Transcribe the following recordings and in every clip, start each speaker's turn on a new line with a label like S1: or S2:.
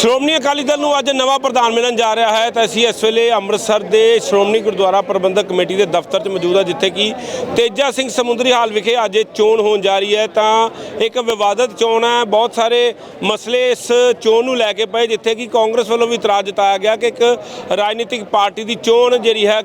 S1: ਸ਼੍ਰੋਮਣੀ ਅਕਾਲੀ ਦਲ ਨੂੰ ਅੱਜ ਨਵਾਂ ਪ੍ਰਧਾਨ ਮਿਲਣ ਜਾ ਰਿਹਾ ਹੈ। ਤਾਂ ਅਸੀਂ ਇਸ ਵੇਲੇ ਅੰਮ੍ਰਿਤਸਰ ਦੇ ਸ਼੍ਰੋਮਣੀ ਗੁਰਦੁਆਰਾ ਪ੍ਰਬੰਧਕ ਕਮੇਟੀ ਦੇ ਦਫ਼ਤਰ 'ਚ ਮੌਜੂਦ ਹਾਂ, ਜਿੱਥੇ ਕਿ ਤੇਜਾ ਸਿੰਘ ਸਮੁੰਦਰੀ ਹਾਲ ਵਿਖੇ ਅੱਜ ਇਹ ਚੋਣ ਹੋਣ ਜਾ ਰਹੀ ਹੈ। ਤਾਂ ਇੱਕ ਵਿਵਾਦਤ ਚੋਣ ਹੈ। ਬਹੁਤ ਸਾਰੇ ਮਸਲੇ ਇਸ ਚੋਣ ਨੂੰ ਲੈ ਕੇ ਪਏ, ਜਿੱਥੇ ਕਿ ਕਾਂਗਰਸ ਵੱਲੋਂ ਵੀ ਇਤਰਾਜ਼ ਜਤਾਇਆ ਗਿਆ ਕਿ ਇੱਕ ਰਾਜਨੀਤਿਕ ਪਾਰਟੀ ਦੀ ਚੋਣ ਜਿਹੜੀ ਹੈ,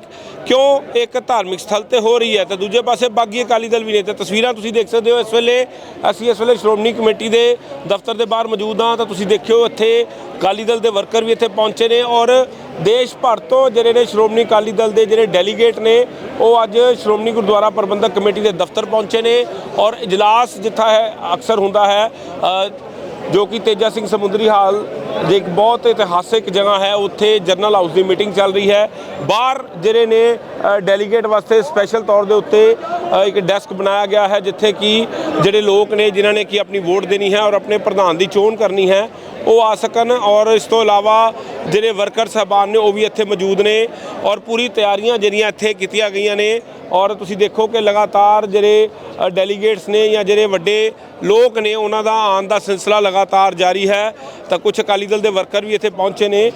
S1: ਕਿਉਂ ਇੱਕ ਧਾਰਮਿਕ ਸਥਲ ਤੇ ਹੋ ਰਹੀ ਹੈ। ਤੇ ਦੂਜੇ ਪਾਸੇ ਬਾਗੀ ਅਕਾਲੀ ਦਲ ਵੀ ਨੇ। ਤੇ ਤਸਵੀਰਾਂ ਤੁਸੀਂ ਦੇਖ ਸਕਦੇ ਹੋ। ਇਸ ਵੇਲੇ ਅਸੀਂ ਇਸ ਵੇਲੇ ਸ਼੍ਰੋਮਣੀ ਕਮੇਟੀ ਦੇ ਦਫ਼ਤਰ ਦੇ ਬਾਹਰ ਮੌਜੂਦ ਹਾਂ। ਤਾਂ ਤੁਸੀਂ ਦੇਖਿਓ ਇੱਥੇ ਅਕਾਲੀ ਦਲ ਦੇ ਵਰਕਰ ਵੀ ਇੱਥੇ ਪਹੁੰਚੇ ਨੇ ਔਰ ਦੇਸ਼ ਭਰ ਤੋਂ ਜਿਹੜੇ ਨੇ ਸ਼੍ਰੋਮਣੀ ਅਕਾਲੀ ਦਲ ਦੇ ਜਿਹੜੇ ਡੈਲੀਗੇਟ ਨੇ, ਉਹ ਅੱਜ ਸ਼੍ਰੋਮਣੀ ਗੁਰਦੁਆਰਾ ਪ੍ਰਬੰਧਕ ਕਮੇਟੀ ਦੇ ਦਫ਼ਤਰ ਪਹੁੰਚੇ ਨੇ ਔਰ ਇਜਲਾਸ ਜਿੱਥਾ ਹੈ, ਅਕਸਰ ਹੁੰਦਾ ਹੈ ਜੋ ਕਿ ਤੇਜਾ ਸਿੰਘ ਸਮੁੰਦਰੀ ਹਾਲ ਦੇ ਇੱਕ ਬਹੁਤ ਇਤਿਹਾਸਿਕ ਜਗ੍ਹਾ ਹੈ, ਉੱਥੇ ਜਰਨਲ ਹਾਊਸ ਦੀ ਮੀਟਿੰਗ ਚੱਲ ਰਹੀ ਹੈ। ਬਾਹਰ ਜਿਹੜੇ ਨੇ ਡੈਲੀਗੇਟ ਵਾਸਤੇ ਸਪੈਸ਼ਲ ਤੌਰ ਦੇ ਉੱਤੇ ਇੱਕ ਡੈਸਕ ਬਣਾਇਆ ਗਿਆ ਹੈ, ਜਿੱਥੇ ਕਿ ਜਿਹੜੇ ਲੋਕ ਨੇ, ਜਿਨ੍ਹਾਂ ਨੇ ਕਿ ਆਪਣੀ ਵੋਟ ਦੇਣੀ ਹੈ ਔਰ ਆਪਣੇ ਪ੍ਰਧਾਨ ਦੀ ਚੋਣ ਕਰਨੀ ਹੈ ਉਹ ਆ ਸਕਣ ਔਰ ਇਸ ਤੋਂ ਇਲਾਵਾ ਜਿਹੜੇ ਵਰਕਰ ਸਾਹਿਬਾਨ ਨੇ ਉਹ ਵੀ ਇੱਥੇ ਮੌਜੂਦ ਨੇ ਔਰ ਪੂਰੀ ਤਿਆਰੀਆਂ ਜਿਹੜੀਆਂ ਇੱਥੇ ਕੀਤੀਆਂ ਗਈਆਂ ਨੇ ਔਰ ਤੁਸੀਂ ਦੇਖੋ ਕਿ ਲਗਾਤਾਰ ਜਿਹੜੇ ਡੈਲੀਗੇਟਸ ਨੇ ਜਾਂ ਜਿਹੜੇ ਵੱਡੇ ਲੋਕ ਨੇ ਉਹਨਾਂ ਦਾ ਆਉਣ ਦਾ ਸਿਲਸਿਲਾ ਲਗਾਤਾਰ ਜਾਰੀ ਹੈ। ਤਾਂ ਕੁਝ ਅਕਾਲੀ ਦਲ ਦੇ ਵਰਕਰ ਵੀ ਇੱਥੇ ਪਹੁੰਚੇ ਨੇ।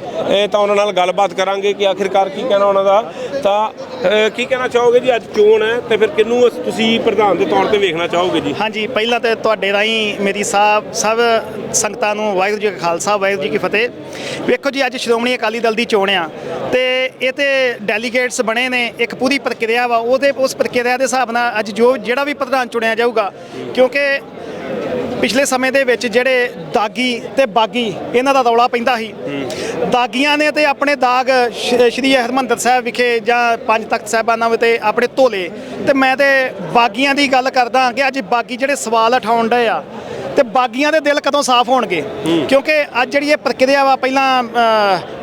S1: ਤਾਂ ਉਹਨਾਂ ਨਾਲ ਗੱਲਬਾਤ ਕਰਾਂਗੇ ਕਿ ਆਖਿਰਕਾਰ ਕੀ ਕਹਿਣਾ ਉਹਨਾਂ ਦਾ। ਤਾਂ ਕੀ ਕਹਿਣਾ ਚਾਹੋਗੇ ਜੀ? ਅੱਜ ਚੋਣ ਹੈ, ਤੇ ਫਿਰ ਕਿਹਨੂੰ ਤੁਸੀਂ ਪ੍ਰਧਾਨ ਦੇ ਤੌਰ ਤੇ ਵੇਖਣਾ ਚਾਹੋਗੇ ਜੀ?
S2: ਹਾਂਜੀ, ਪਹਿਲਾਂ ਤੇ ਤੁਹਾਡੇ ਰਾਹੀਂ ਮੇਰੀ ਸਾਹਿਬ ਸਭ ਸੰਗਤਾਂ ਨੂੰ ਵਾਹਿਗੁਰੂ ਜੀ ਕਾ ਖਾਲਸਾ, ਵਾਹਿਗੁਰੂ ਜੀ ਕੀ ਫਤਿਹ। ਵੇਖੋ ਜੀ, ਅੱਜ ਸ਼੍ਰੋਮਣੀ ਅਕਾਲੀ ਦਲ ਦੀ ਚੋਣ ਆ, ਤੇ ਇਹ ਤੇ ਡੈਲੀਗੇਟਸ ਬਣੇ ਨੇ, ਇੱਕ ਪੂਰੀ ਪ੍ਰਕਿਰਿਆ ਵਾ, ਉਹਦੇ, ਉਸ ਪ੍ਰਕਿਰਿਆ ਦੇ ਹਿਸਾਬ ਨਾਲ ਅੱਜ ਜੋ, ਜਿਹੜਾ ਵੀ ਪ੍ਰਧਾਨ ਚੁਣਿਆ ਜਾਊਗਾ, ਕਿਉਂਕਿ ਪਿਛਲੇ ਸਮੇਂ ਦੇ ਵਿੱਚ ਜਿਹੜੇ ਦਾਗੀ ਤੇ ਬਾਗੀ ਇਹਨਾਂ ਦਾ ਰੌਲਾ ਪੈਂਦਾ ਸੀ। ਦਾਗੀਆਂ ਨੇ ਤੇ ਆਪਣੇ ਦਾਗ ਸ਼੍ਰੀ ਹਰਮੰਦਰ ਸਾਹਿਬ ਵਿਖੇ ਜਾਂ ਪੰਜ ਤਖਤ ਸਾਹਿਬਾਨਾਂ ਵਿੱਚ ਆਪਣੇ ਧੋਲੇ। ਤੇ ਮੈਂ ਤੇ ਬਾਗੀਆਂ ਦੀ ਗੱਲ ਕਰਦਾ ਕਿ ਅੱਜ ਬਾਗੀ ਜਿਹੜੇ ਸਵਾਲ ਉਠਾਉਣ ਡਏ ਆ ਤੇ ਬਾਗੀਆਂ ਦੇ ਦਿਲ ਕਦੋਂ ਸਾਫ਼ ਹੋਣਗੇ? ਕਿਉਂਕਿ ਅੱਜ ਜਿਹੜੀ ਇਹ ਪ੍ਰਕਿਰਿਆ ਵਾ ਪਹਿਲਾਂ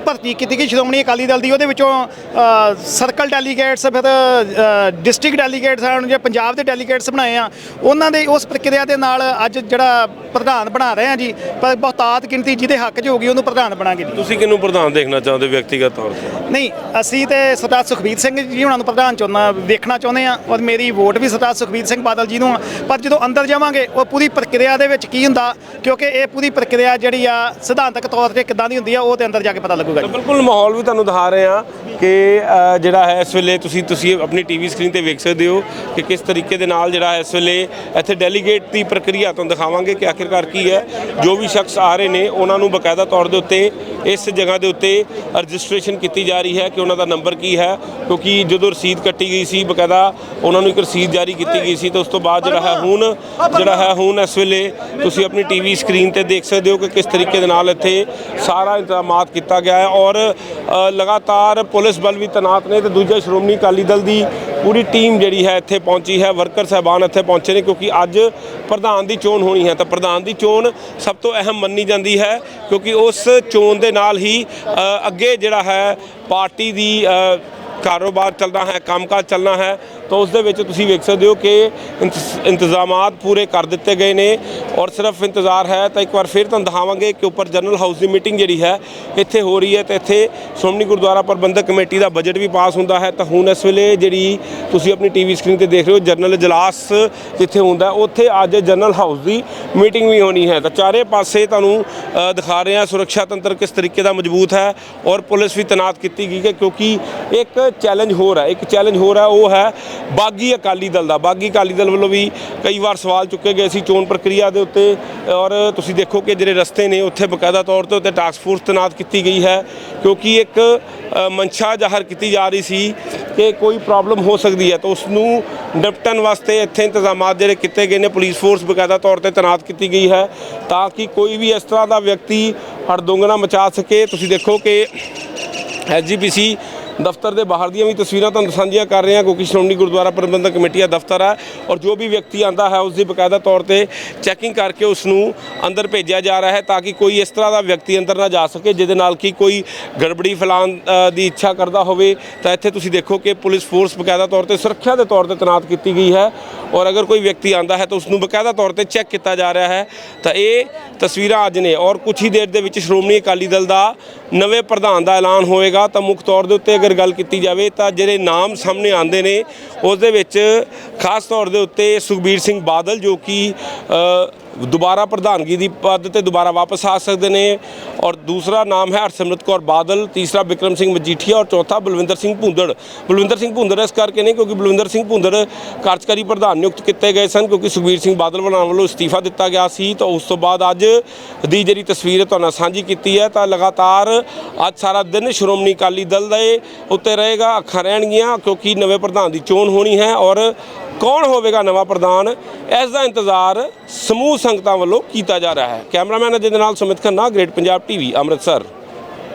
S2: ਭਰਤੀ ਕੀਤੀ ਗਈ। ਸ਼੍ਰੋਮਣੀ ਅਕਾਲੀ ਦਲ ਦੀ ਉਹਦੇ ਵਿੱਚੋਂ ਸਰਕਲ ਡੈਲੀਗੇਟਸ ਫਿਰ ਡਿਸਟ੍ਰਿਕਟ ਡੈਲੀਗੇਟਸ ਹਨ ਜੇ ਪੰਜਾਬ ਦੇ ਡੈਲੀਗੇਟਸ ਬਣਾਏ ਆ। ਉਹਨਾਂ ਦੇ ਉਸ ਪ੍ਰਕਿਰਿਆ ਦੇ ਨਾਲ ਅੱਜ ਜਿਹੜਾ ਪ੍ਰਧਾਨ ਬਣਾ ਰਹੇ ਆ ਜੀ ਪਰ ਬਹੁਤਾਤ ਗਿਣਤੀ ਜਿਹਦੇ ਹੱਕ 'ਚ ਹੋਗੀ ਉਹਨੂੰ ਪ੍ਰਧਾਨ ਬਣਾਂਗੇ ਜੀ।
S1: ਤੁਸੀਂ ਕਿਹਨੂੰ ਪ੍ਰਧਾਨ ਦੇਖਣਾ ਚਾਹੁੰਦੇ ਵਿਅਕਤੀਗਤ ਤੌਰ ਤੇ?
S2: ਨਹੀਂ ਅਸੀਂ ਤੇ ਸਰਦਾਰ ਸੁਖਬੀਰ ਸਿੰਘ ਜੀ ਉਹਨਾਂ ਨੂੰ ਪ੍ਰਧਾਨ ਚੁਣਨਾ ਵੇਖਣਾ ਚਾਹੁੰਦੇ ਆ ਔਰ ਮੇਰੀ ਵੋਟ ਵੀ ਸਰਦਾਰ ਸੁਖਬੀਰ ਸਿੰਘ ਬਾਦਲ ਜੀ ਨੂੰ ਆ। ਪਰ ਜਦੋਂ ਅੰਦਰ ਜਾਵਾਂਗੇ ਉਹ ਪੂਰੀ ਪ੍ਰਕਿਰਿਆ ਦੇ ਵਿੱਚ ਕੀ ਹੁੰਦਾ ਕਿਉਂਕਿ ਇਹ ਪੂਰੀ ਪ੍ਰਕਿਰਿਆ ਜਿਹੜੀ ਆ ਸਿਧਾਂਤਕ ਤੌਰ ਤੇ ਕਿੱਦਾਂ ਦੀ ਹੁੰਦੀ ਆ ਉਹ ਤੇ ਅੰਦਰ ਜਾ ਕੇ ਪਤਾ ਲੱਗੂਗਾ
S1: ਬਿਲਕੁਲ ਮਾਹੌਲ ਵੀ ਤੁਹਾਨੂੰ ਦਿਖਾ ਰਹੇ ਆ ਕਿ ਜਿਹੜਾ ਹੈ ਇਸ ਵੇਲੇ ਤੁਸੀਂ ਤੁਸੀਂ ਆਪਣੀ ਟੀਵੀ ਸਕਰੀਨ ਤੇ ਵੇਖ ਸਕਦੇ ਹੋ ਕਿ ਕਿਸ ਤਰੀਕੇ ਦੇ ਨਾਲ ਜਿਹੜਾ ਹੈ ਇਸ ਵੇਲੇ ਇੱਥੇ ਡੈਲੀਗੇਟ ਦੀ ਪ੍ਰਕਿਰਿਆ ਤੁਹਾਨੂੰ ਦਿਖਾਵਾਂਗੇ ਕਿ ਆਖਿਰਕਾਰ ਕੀ ਹੈ। ਜੋ ਵੀ ਸ਼ਖਸ ਆ ਰਹੇ ਨੇ ਉਹਨਾਂ ਨੂੰ ਬਕਾਇਦਾ ਤੌਰ ਦੇ ਉੱਤੇ ਇਸ ਜਗ੍ਹਾ ਦੇ ਉੱਤੇ ਰਜਿਸਟ੍ਰੇਸ਼ਨ ਕੀਤੀ ਜਾ ਰਹੀ ਹੈ ਕਿ ਉਹਨਾਂ ਦਾ ਨੰਬਰ ਕੀ ਹੈ। ਕਿਉਂਕਿ ਜਦੋਂ ਰਸੀਦ ਕੱਟੀ ਗਈ ਸੀ ਬਕਾਇਦਾ ਉਹਨਾਂ ਨੂੰ ਇੱਕ ਰਸੀਦ ਜਾਰੀ ਕੀਤੀ ਗਈ ਸੀ ਤੇ ਉਸ ਤੋਂ ਬਾਅਦ ਜਿਹੜਾ ਹੈ ਹੁਣ ਜਿਹੜਾ ਹੈ ਹੁਣ ਇਸ ਵੇਲੇ ਤੁਸੀਂ ਆਪਣੀ ਟੀਵੀ ਸਕਰੀਨ ਤੇ ਦੇਖ ਸਕਦੇ ਹੋ ਕਿ ਕਿਸ ਤਰੀਕੇ ਦੇ ਨਾਲ ਇੱਥੇ ਸਾਰਾ ਇੰਤਜ਼ਾਮਾਤ ਕੀਤਾ ਗਿਆ ਹੈ ਔਰ ਲਗਾਤਾਰ ਪੁਲਿਸ ਬਲ ਵੀ ਤੈਨਾਤ ਨੇ ਤੇ ਦੂਜਾ ਸ਼੍ਰੋਮਣੀ ਅਕਾਲੀ ਦਲ ਦੀ ਪੂਰੀ ਟੀਮ ਜਿਹੜੀ ਹੈ ਇੱਥੇ ਪਹੁੰਚੀ ਹੈ, ਵਰਕਰ ਸਹਿਬਾਨ ਇੱਥੇ ਪਹੁੰਚੇ ਨੇ ਕਿਉਂਕਿ ਅੱਜ ਪ੍ਰਧਾਨ ਦੀ ਚੋਣ ਹੋਣੀ ਹੈ ਤਾਂ ਪ੍ਰਧਾਨ ਦੀ ਚੋਣ ਸਭ ਤੋਂ ਅਹਿਮ ਮੰਨੀ ਜਾਂਦੀ ਹੈ ਕਿਉਂਕਿ ਉਸ ਚੋਣ ਦੇ ਨਾਲ ਹੀ ਅੱਗੇ ਜਿਹੜਾ ਹੈ ਪਾਰਟੀ ਦੀ ਕਾਰੋਬਾਰ ਚੱਲਣਾ ਹੈ, ਕੰਮਕਾਜ ਚੱਲਣਾ ਹੈ ਤਾਂ ਉਸ ਦੇ ਵਿੱਚ ਤੁਸੀਂ ਵੇਖ ਸਕਦੇ ਹੋ ਕਿ ਇੰਤਜ਼- ਇੰਤਜ਼ਾਮਾਤ ਪੂਰੇ ਕਰ ਦਿੱਤੇ ਗਏ ਨੇ ਔਰ ਸਿਰਫ ਇੰਤਜ਼ਾਰ ਹੈ ਤਾਂ ਇੱਕ ਵਾਰ ਫਿਰ ਤੁਹਾਨੂੰ ਦਿਖਾਵਾਂਗੇ ਕਿ ਉੱਪਰ ਜਨਰਲ ਹਾਊਸ ਦੀ ਮੀਟਿੰਗ ਜਿਹੜੀ ਹੈ ਇੱਥੇ ਹੋ ਰਹੀ ਹੈ ਤੇ ਇੱਥੇ ਸ਼੍ਰੋਮਣੀ ਗੁਰਦੁਆਰਾ ਪ੍ਰਬੰਧਕ ਕਮੇਟੀ ਦਾ ਬਜਟ ਵੀ ਪਾਸ ਹੁੰਦਾ ਹੈ ਤਾਂ ਹੁਣ ਇਸ ਵੇਲੇ ਜਿਹੜੀ ਤੁਸੀਂ ਆਪਣੀ ਟੀਵੀ ਸਕਰੀਨ ਤੇ ਦੇਖ ਰਹੇ ਹੋ ਜਨਰਲ ਇਜਲਾਸ ਜਿੱਥੇ ਹੁੰਦਾ ਉੱਥੇ ਅੱਜ ਜਨਰਲ ਹਾਊਸ ਦੀ ਮੀਟਿੰਗ ਵੀ ਹੋਣੀ ਹੈ। ਤਾਂ ਚਾਰੇ ਪਾਸੇ ਤੁਹਾਨੂੰ ਦਿਖਾ ਰਹੇ ਹਾਂ ਸੁਰੱਖਿਆ ਤੰਤਰ ਕਿਸ ਤਰੀਕੇ ਦਾ ਮਜ਼ਬੂਤ ਹੈ ਔਰ ਪੁਲਿਸ ਵੀ ਤੈਨਾਤ ਕੀਤੀ ਗਈ ਹੈ ਕਿਉਂਕਿ ਇੱਕ ਚੈਲੰਜ ਹੋਰ ਹੈ, ਇੱਕ ਚੈਲੰਜ ਹੋਰ ਹੈ ਉਹ ਹੈ ਬਾਗੀ ਅਕਾਲੀ ਦਲ ਦਾ ਬਾਗੀ ਅਕਾਲੀ ਦਲ ਵੱਲੋਂ ਵੀ ਕਈ ਵਾਰ ਸਵਾਲ ਚੁੱਕੇ ਗਏ ਸੀ ਚੋਣ ਪ੍ਰਕਿਰਿਆ ਦੇ ਉੱਤੇ ਔਰ ਤੁਸੀਂ ਦੇਖੋ ਕਿ ਜਿਹੜੇ ਰਸਤੇ ਨੇ ਉੱਥੇ ਬਕਾਇਦਾ ਤੌਰ ਤੇ ਉੱਤੇ ਟਾਸਕ ਫੋਰਸ ਤੈਨਾਤ ਕੀਤੀ ਗਈ ਹੈ ਕਿਉਂਕਿ ਇੱਕ ਅ, ਮਨਸ਼ਾ ਜ਼ਾਹਰ ਕੀਤੀ ਜਾ ਰਹੀ ਸੀ ਕਿ ਕੋਈ ਪ੍ਰੋਬਲਮ ਹੋ ਸਕਦੀ ਹੈ ਤਾਂ ਉਸ ਨੂੰ ਨਿਪਟਣ ਵਾਸਤੇ ਇੱਥੇ ਇੰਤਜ਼ਾਮਾਤ ਜਿਹੜੇ ਕੀਤੇ ਗਏ ਨੇ ਪੁਲਿਸ ਫੋਰਸ ਬਕਾਇਦਾ ਤੌਰ ਤੇ ਤੈਨਾਤ ਕੀਤੀ ਗਈ ਹੈ ਤਾਂ ਕਿ ਕੋਈ ਵੀ ਇਸ ਤਰ੍ਹਾਂ ਦਾ ਵਿਅਕਤੀ ਹੜਦੁੰਗਣਾ ਮਚਾ ਸਕੇ। ਤੁਸੀਂ ਦੇਖੋ ਕਿ ਐਸਜੀਪੀਸੀ ਦਫ਼ਤਰ ਦੇ ਬਾਹਰ ਦੀਆਂ ਵੀ ਤਸਵੀਰਾਂ ਤੁਹਾਨੂੰ ਸਾਂਝੀਆਂ ਕਰ ਰਹੇ ਹਾਂ ਕਿਉਂਕਿ ਸ਼੍ਰੋਮਣੀ ਗੁਰਦੁਆਰਾ ਪ੍ਰਬੰਧਕ ਕਮੇਟੀ ਦਾ ਦਫ਼ਤਰ ਹੈ ਔਰ ਜੋ ਵੀ ਵਿਅਕਤੀ ਆਂਦਾ ਹੈ ਉਸ ਦੀ ਬਕਾਇਦਾ ਤੌਰ ਤੇ ਚੈਕਿੰਗ ਕਰਕੇ ਉਸ ਨੂੰ ਅੰਦਰ ਭੇਜਿਆ ਜਾ ਰਿਹਾ ਹੈ ਤਾਂ ਕਿ ਕੋਈ ਇਸ ਤਰ੍ਹਾਂ ਦਾ ਵਿਅਕਤੀ ਅੰਦਰ ਨਾ ਜਾ ਸਕੇ, ਜਿਹਦੇ ਨਾਲ ਕਿ ਕੋਈ ਗੜਬੜੀ ਫੈਲਾਉਣ ਦੀ ਇੱਛਾ ਕਰਦਾ ਹੋਵੇ। ਤਾਂ ਇੱਥੇ ਤੁਸੀਂ ਦੇਖੋ ਕਿ ਪੁਲਿਸ ਫੋਰਸ ਬਕਾਇਦਾ ਤੌਰ ਤੇ ਸੁਰੱਖਿਆ ਦੇ ਤੌਰ ਤੇ ਤੈਨਾਤ ਕੀਤੀ ਗਈ ਹੈ ਔਰ ਅਗਰ ਕੋਈ ਵਿਅਕਤੀ ਆਂਦਾ ਹੈ ਤਾਂ ਉਸ ਨੂੰ ਬਕਾਇਦਾ ਤੌਰ ਤੇ ਚੈੱਕ ਕੀਤਾ ਜਾ ਰਿਹਾ ਹੈ। ਤਾਂ ਇਹ ਤਸਵੀਰਾਂ ਅੱਜ ਨੇ ਔਰ ਕੁਝ ਹੀ ਦੇਰ ਦੇ ਵਿੱਚ ਸ਼੍ਰੋਮਣੀ ਅਕਾਲੀ ਦਲ ਦਾ ਨਵੇਂ ਪ੍ਰਧਾਨ ਦਾ ਐਲਾਨ ਹੋਏਗਾ। ਤਾਂ ਮੁੱਖ ਤੌਰ ਦੇ ਉੱਤੇ ਅਗਰ ਗੱਲ ਕੀਤੀ ਜਾਵੇ ਤਾਂ ਜਿਹੜੇ ਨਾਮ ਸਾਹਮਣੇ ਆਉਂਦੇ ਨੇ, ਉਸ ਦੇ ਵਿੱਚ ਖਾਸ ਤੌਰ ਦੇ ਉੱਤੇ ਸੁਖਬੀਰ ਸਿੰਘ ਬਾਦਲ ਜੋ ਕਿ ਦੁਬਾਰਾ ਪ੍ਰਧਾਨਗੀ ਦੀ ਪਦ ਤੇ ਦੁਬਾਰਾ ਵਾਪਸ ਆ ਸਕਦੇ ਨੇ। ਔਰ ਦੂਸਰਾ ਨਾਮ ਹੈ ਹਰਸਿਮਰਤ ਕੌਰ ਬਾਦਲ, ਤੀਸਰਾ ਵਿਕਰਮ ਸਿੰਘ ਮਜੀਠੀਆ ਔਰ ਚੌਥਾ ਬਲਵਿੰਦਰ ਸਿੰਘ ਭੁੰਦੜ। ਬਲਵਿੰਦਰ ਸਿੰਘ ਭੁੰਦੜ ਇਸ ਕਰਕੇ ਨਹੀਂ ਕਿਉਂਕਿ ਬਲਵਿੰਦਰ ਸਿੰਘ ਭੁੰਦੜ ਕਾਰਜਕਾਰੀ ਪ੍ਰਧਾਨ ਨਿਯੁਕਤ ਕੀਤੇ ਗਏ ਸਨ ਕਿਉਂਕਿ ਸੁਖਬੀਰ ਸਿੰਘ ਬਾਦਲ ਬਣਾਉਣ ਵੱਲੋਂ ਅਸਤੀਫਾ ਦਿੱਤਾ ਗਿਆ ਸੀ। ਤਾਂ ਉਸ ਤੋਂ ਬਾਅਦ ਅੱਜ ਦੀ ਜਿਹੜੀ ਤਸਵੀਰ ਤੁਹਾਨੂੰ ਸਾਂਝੀ ਕੀਤੀ ਹੈ। ਤਾਂ ਲਗਾਤਾਰ ਅੱਜ ਸਾਰਾ ਦਿਨ ਸ਼੍ਰੋਮਣੀ ਅਕਾਲੀ ਦਲ ਦੇ ਉੱਤੇ ਰਹੇਗਾ, ਅੱਖਾਂ ਰਹਿਣਗੀਆਂ ਕਿਉਂਕਿ ਨਵੇਂ ਪ੍ਰਧਾਨ ਦੀ ਚੋਣ ਹੋਣੀ ਹੈ ਔਰ ਕੌਣ ਹੋਵੇਗਾ ਨਵਾਂ ਪ੍ਰਧਾਨ? ਇਸ ਦਾ ਇੰਤਜ਼ਾਰ ਸਮੂਹ ਸੰਗਤਾਂ ਵੱਲੋਂ ਕੀਤਾ ਜਾ ਰਿਹਾ ਹੈ। ਕੈਮਰਾਮੈਨ ਅਜੇ ਦੇ ਨਾਲ ਸੁਮਿਤ ਖੰਨਾ, ਗ੍ਰੇਟ ਪੰਜਾਬ ਟੀਵੀ, ਅੰਮ੍ਰਿਤਸਰ।